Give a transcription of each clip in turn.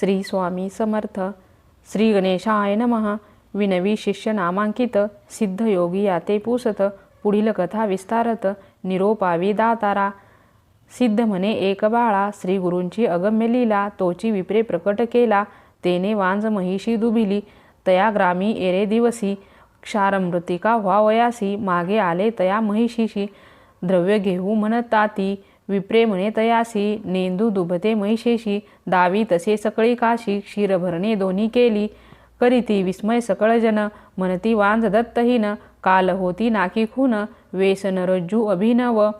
श्री स्वामी समर्थ. श्री गणेशाय नमः. विनवी शिष्य नामांकित. सिद्ध योगी याते पुसत. पुढील कथा विस्तारत. निरोपावी दातारा. सिद्ध म्हणे एक बाळा. श्री गुरूंची अगम्य लीला. तोची विप्रे प्रकट केला. तेने वांज महिषी दुबिली. तया ग्रामी एरे दिवसी. क्षारमृतिका व्हावयासी. मागे आले तया महिषीशी. द्रव्य घेऊ म्हणता ती विप्रे म्हणे तयासी नेंदू दुभते महिषेशी दावी तसे सकळी काशी क्षीरभरणे दोन्ही केली. करीती विस्मय सकळ जन म्हणती वांज दत्तहीन काल होती नाकी खून वेसन रज्जू अभिनव.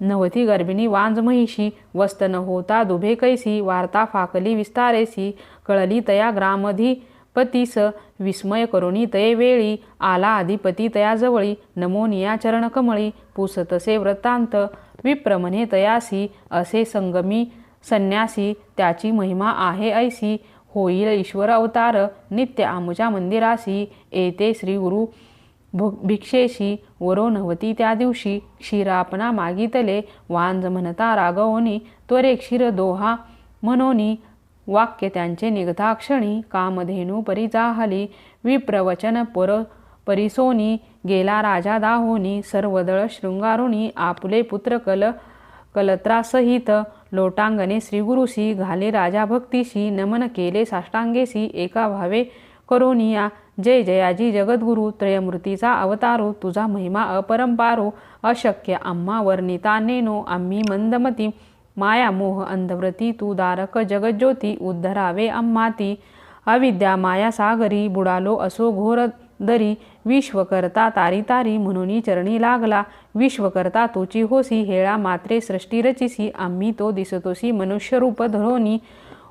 नवती गर्भिणी वांज महिषी वस्त न होता दुभे कैसी वार्ता फाकली विस्तारेसी कळली तया ग्रामधी पतीस विस्मय करुणी तये वेळी आला अधिपती तयाजवळी नमोनिया चरणकमळी पुसतसे वृत्तांत विप्रमने तयासी असे संगमी संन्यासी त्याची महिमा आहे ऐसी होईल ईश्वर अवतार नित्य आमुच्या मंदिरासी येते श्री गुरु भु भिक्षेशी वरो नव्हती त्या दिवशी क्षीरापणा मागितले वांज म्हणता रागवणी त्वरे क्षीर दोहा मनोनी वाक्य त्यांचे निघता कामधेनू परिजाहली विप्रवचन पर परिसोनी गेला राजा दाहोनी सर्वदळ शृंगारुणी आपुले पुत्र कल कलत्रासहित लोटांगणे श्रीगुरुशी घाले राजा भक्तीशी नमन केले साष्टांगेशी एका भावे करोनिया जय जयाजी जगद्गुरु त्रयमूर्तीचा अवतारो तुझा महिमा अपरंपारो अशक्य आम्हा वर्णिता नेनो आम्ही मंदमती माया मोह अंधव्रती तू दारक जगज्योती उद्धरावे अम्माती ती अविद्या माया सागरी बुडालो असो घोर दरी विश्वकर्ता तारी तारी म्हणून चरणी लागला विश्वकर्ता तोची होसी हेळा मात्रे सृष्टी रचिसी आम्ही तो दिसतोसी मनुष्य रूप धरोनी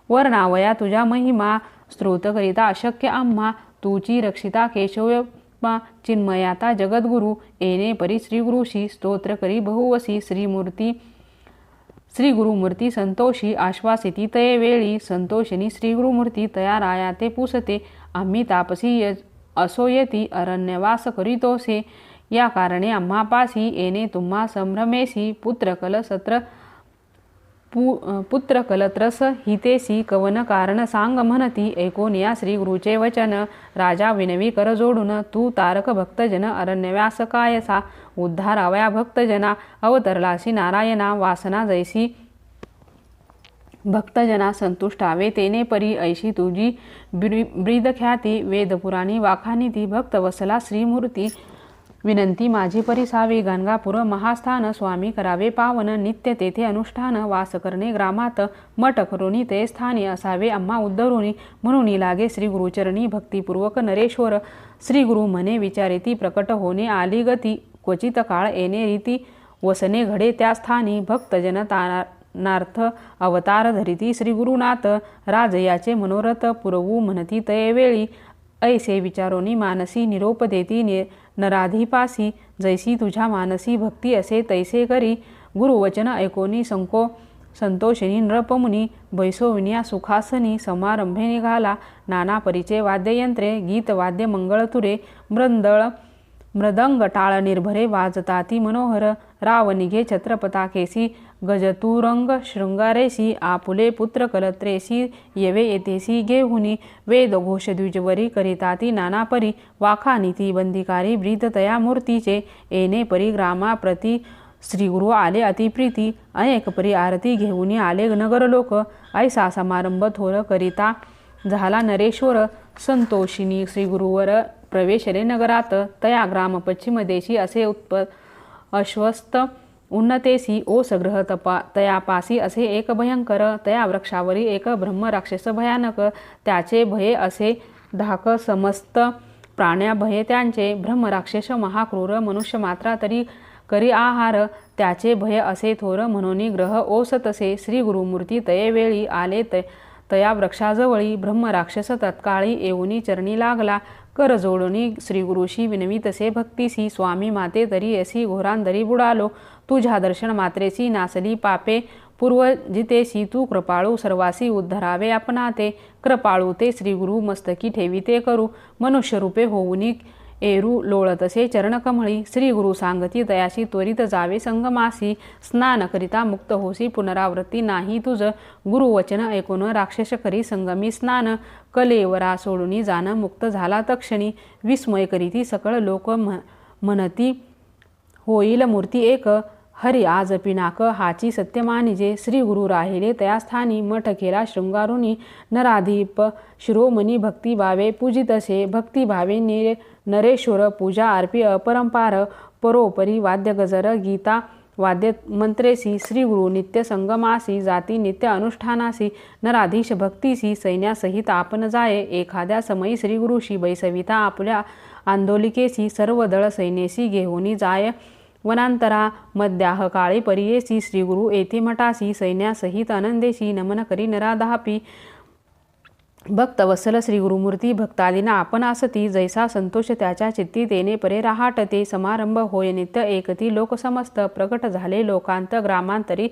वर्णावया तुझ्या महिमा स्तोत्र करिता अशक्य आम्हा तुची रक्षिता केशव चिन्मयाता जगद्गुरु एने परी श्रीगुरुशी स्तोत्र करी बहुवसी श्रीमूर्ती श्री गुरुमूर्ती संतोषी आश्वासिती तये वेळी संतोषिनी श्री गुरुमूर्ती तया राया ते पुसते. आम्ही तापसी य असो येती अरण्यवास करीतोसे. या कारणे आम्हापासी येणे तुम्हा संभ्रमेसी पुत्रकल सत्र पु पुत्र कलत्रस हितेसी कवन कारण सांग म्हणती ऐकून या श्री गुरुचे वचन. राजा विनवी कर जोडून तू तारक भक्तजन अरण्यव्यास कायसा उद्धारावया भक्तजना अवतरलासी नारायणा. वासना जैसी भक्तजना संतुष्टावे तेने परी. ऐशी तुझी ब्रीद ख्याती वेदपुराणी वाखानी ती भक्त वसला श्रीमूर्ती. विनंती माझी परिसावी गाणगापूर महास्थान स्वामी करावे पावन नित्य तेथे अनुष्ठान वास करणे ग्रामात मठ करुणी ते स्थानी असावे अम्मा उद्धरुणी म्हणून लागे श्री गुरुचरणी भक्तिपूर्वक नरेश्वर. श्री गुरु म्हणे विचारेती प्रकट होणे आली गती क्वचित काळ येणे रीती वसने घडे त्या स्थानी भक्तजन नार्थ अवतार धरिती श्री गुरुनाथ राजयाचे मनोरथ पुरवू म्हणती तये वेळी ऐसे विचारोनी मानसी निरोप देती ने नराधिपासी जैसी तुझ्या मानसी भक्ती असे तैसे करी गुरुवचन ऐकोनी संको संतोषिनी नृपमुनी बैसोविनिया सुखासनी समारंभे निघाला नाना परिचय वाद्ययंत्रे गीतवाद्य मंगळतुरे मृंदळ मृदंग टाळ निर्भरे वाजताती मनोहर राव छत्रपताकेशी छत्रपताकेसी गजतुरंग शृंगारेशी आपुले पुत्र कलत्रेशी येवे येतेसी घेहुनी वेद घोष द्विजवरी करिताती नानापरी वाखानिती बंदिकारी ब्रीदतया मूर्तीचे येणे परिग्रामा प्रती श्रीगुरु आले अतिप्रीती अनेक परी आरती घेऊन आले नगर लोक ऐसा समारंभ थोर करिता झाला नरेश्वर संतोषिनी श्रीगुरुवर प्रवेशले नगरात तया ग्राम पश्चिम देशी असे उत्प अश्वस्त उन्नतेसी ओ सग्रह तपा तयापासी असे एक भयंकर तया वृक्षावरी एक ब्रह्मराक्षस भयानक त्याचे भये असे धाक समस्त प्राण्या भये त्यांचे ब्रह्मराक्षस महाक्रूर मनुष्य मात्रा तरी करी आहार त्याचे भय असे थोर म्हणून ग्रह ओस तसे श्री गुरुमूर्ती तयेवेळी आले त तया वृक्षाजवळी ब्रह्मराक्षस तत्काळी येऊनी चरणी लागला कर जोडणी श्रीगुरुशी विनवीतसे भक्तीसी स्वामी माते तरी असी घोरांदरी बुडालो. तुझ्या दर्शन मात्रेसी नासली पापे. पूर्व जितेसी तू कृपाळू सर्वासी उद्धरावे आपणाते. कृपाळू ते श्रीगुरु मस्तकी ठेवी ते करू. मनुष्यरूपे होऊनी एरू लोळतसे चरणकमळी श्री गुरु सांगती तयाशी त्वरित जावे संगमासी स्नान करिता मुक्त होसी पुनरावृत्ती नाही तुझ गुरुवचन ऐकून राक्षस करी संगमी स्नान कलेवरा सोडून जाणं मुक्त झाला तक्षणी विस्मय करीती सकळ लोक म्हणती होईल मूर्ती एक हरी आज पिनाक हाची सत्य मानिजे श्री गुरु राहिले तया स्थानी मठ केला शृंगारुनी नराधीप शिरोमणी भक्ती भावे पूजितसे भक्ती भावे निरे नरेश्वर पूजा अर्पी अपरंपार परोपरी वाद्य गजर गीता वाद्य मंत्रेसी श्री गुरु नित्य संगमासी जाती नित्य अनुष्ठानासी नराधीश भक्तीसी सैन्यासहित आपण जाये एखाद्या समयी श्री गुरुशी बैसविता आपल्या आंदोलिकेसी सर्व दळ सैन्यसी घेऊनी जाय वनांतरा मद्याह काळे परियेसी श्रीगुरु येथे मठासी सैन्यासहित आनंदेशी नमन करी नरादापी भक्त वसल श्री गुरुमूर्ती भक्तादीना आपण असती जैसा संतोष त्याच्या चित्ती तेने परे रहाटते समारंभ होय नित्य एकती लोकसमस्त प्रकट झाले लोकांत ग्रामांतरी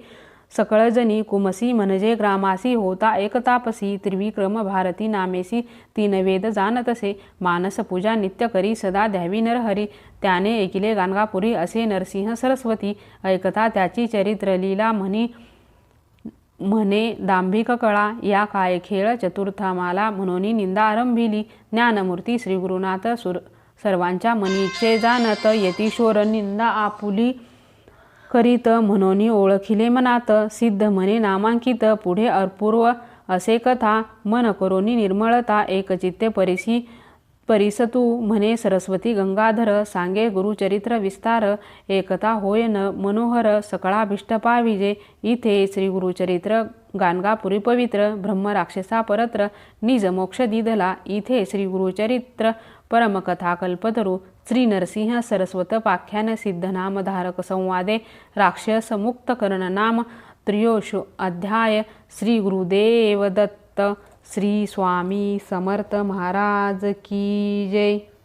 सकळजनी कुमसी म्हणजे ग्रामासी होता एकतापसी त्रिविक्रम भारती नामेसी तीन वेद जाणतसे मानस पूजा नित्य करी सदा द्यावी नरहरी त्याने ऐकिले गाणगापुरी असे नरसिंह सरस्वती ऐकता त्याची चरित्र लीला म्हणी म्हणे दांभिक कळा या काय खेळ चतुर्थामाला म्हणून निंदा आरंभिली ज्ञानमूर्ती श्री गुरुनाथ सुर सर्वांच्या मनीचे जाणत यतीशोर निंदा आपुली. करीत म्हणून ओळखिले मनात सिद्ध म्हणे नामांकित पुढे अपूर्व असे कथा मन करोनी निर्मळता एकचित्ते परिसी परिसतू म्हणे सरस्वती गंगाधर सांगे गुरुचरित्र विस्तार एकता होय न मनोहर सकळाभिष्ट पाविजे इथे श्री गुरुचरित्र गाणगापुरी पवित्र ब्रह्म राक्षसा परत्र निज मोक्ष दिदला इथे श्री गुरुचरित्र परमकथा कल्पतरू श्री नरसिंह सरस्वत पाख्यान संवादे राक्षस मुक्त कर्ण नाम त्रयोशो अध्याय श्री गुरुदेव दत्त श्री स्वामी समर्थ महाराज की जय।